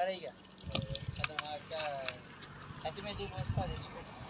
Karayiga. Kadang-kadang. Hati-hati bos pada sekolah.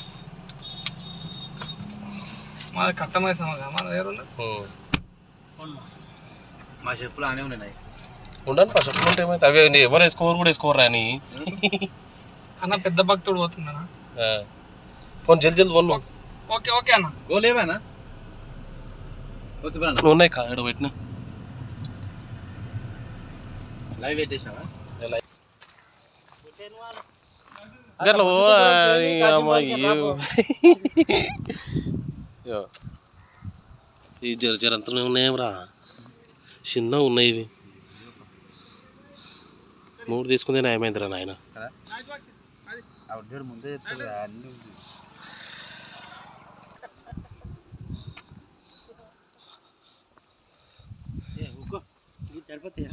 మా కట్టమై సమగా మన దగ్గర ఉన్న మా చెప్పులు ఆనే ఉన్నాయి ఉండండి ఫస్ట్ ఉంటే ఏమైతే అవి ఎవరు వేసుకోరు కూడా వేసుకోరు అని అన్న పెద్ద భక్తుడు పోతున్నానా ఫోన్ జల్ది జల్ది వన్ ఓకే ఓకే అన్న. గోలేవానా ఉన్నాయి కా ఇక్కడ పెట్టిన. లైవ్ పెట్టేసినావా? గట్ల ఓ ఈ జర జరంతనే ఉన్నాయేమ్రా? చిన్న ఉన్నాయి ఇవి. మూడు తీసుకుందే న్యాయమైందిరా నాయన. ముందే సరిపోతాయా?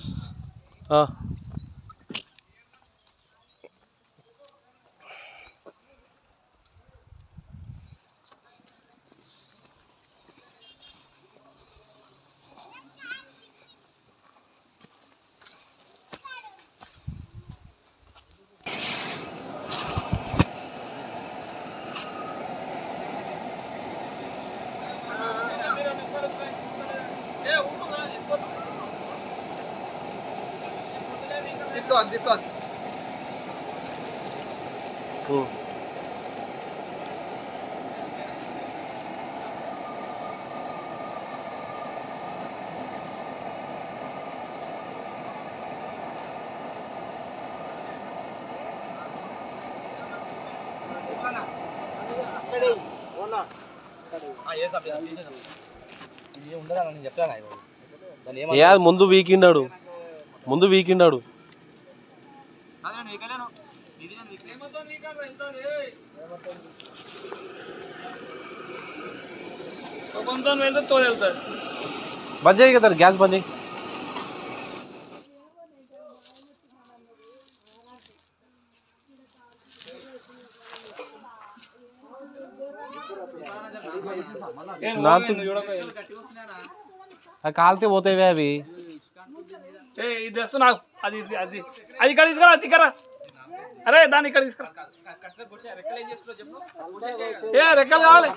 తీసుకోవాలి తీసుకోవాలి ఏ ముందు వీకిండాడు ముందు వీకిండాడు బంద్ చేయి కదా గ్యాస్ బంద్ చేయి. కాలితే పోతాయి అవి. ఏ ఇది తెస్తు నాకు అది ఇది, అది. అది ఇక్కడ తీసుకురా తిక్కరా అరే దాన్ని ఇక్కడ తీసుకురా. ఏ రెక్కలు కావాలి.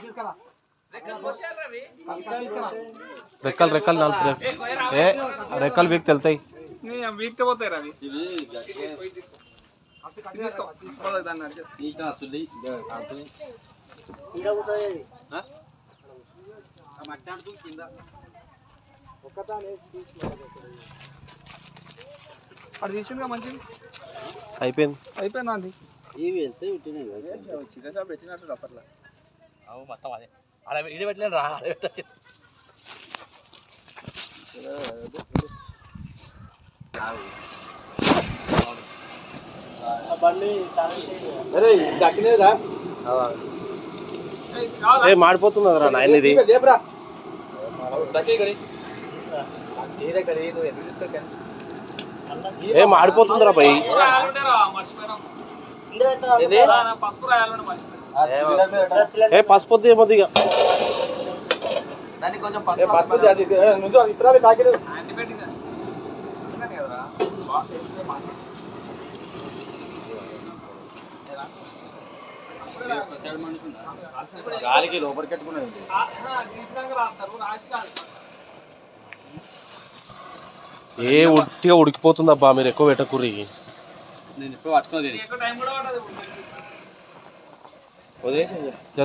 రెక్కలు రెక్కలు నాలుగు ఏ రెక్కలు వీక్ తెలుతాయి నీ వీక్తే పోతాయి రా అవి. ఇది తీసుకో. పోలేదు దాన్ని అడ్జస్ట్. అది తీసుకుందిగా మంచిది? అయిపోయింది. అయిపోయిందా అది అవు మొత్తం అదే. అలా ఇడి పెట్టలేను రా ఆడ పెట్టచ్చు. ఏ మాడిపోతుంది రా. నాయన ఇది. పప్పు రాయాలంటే మర్చిపోయాను ఏ పసుపొద్దు ఏమొద్దు ఇక. గాలికి లోపలికి కట్టుకున్నది ఏ ఉట్టిగా ఉడికిపోతుంది అబ్బా మీరు ఎక్కువ పెట్టకుర్రి. నేను ఇప్పుడు పట్టుకున్నది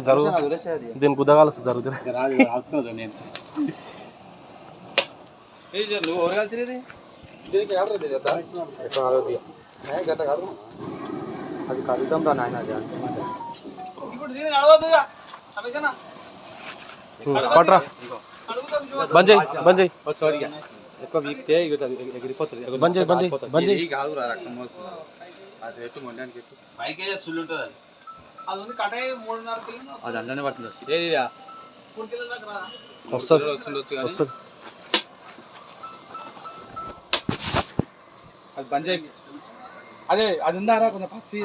జరుగు. దీని జరుగుతుంది నువ్వు ఎవరు కలిసి అది కలుగుతాం రా నాయన అది ఇప్పుడు దీన్ని నడవద్దుగా రమేషన్న పట్రా బంద్ చేయి బంద్ చేయి సారీ ఎక్కువ వీక్తే ఇక అది ఎగిరిపోతుంది బంద్ చేయి బంద్ చేయి బంద్ చేయి అది. ఉంది కటాయి మూడున్నర కిలో అది అన్ననే పడుతుంది ఏది మూడు కిలోల దాకా రా. వస్తుంది. వస్తుంది. అది బంద్ చేయి అదే అది ఉందారా? కొంచెం పసుపు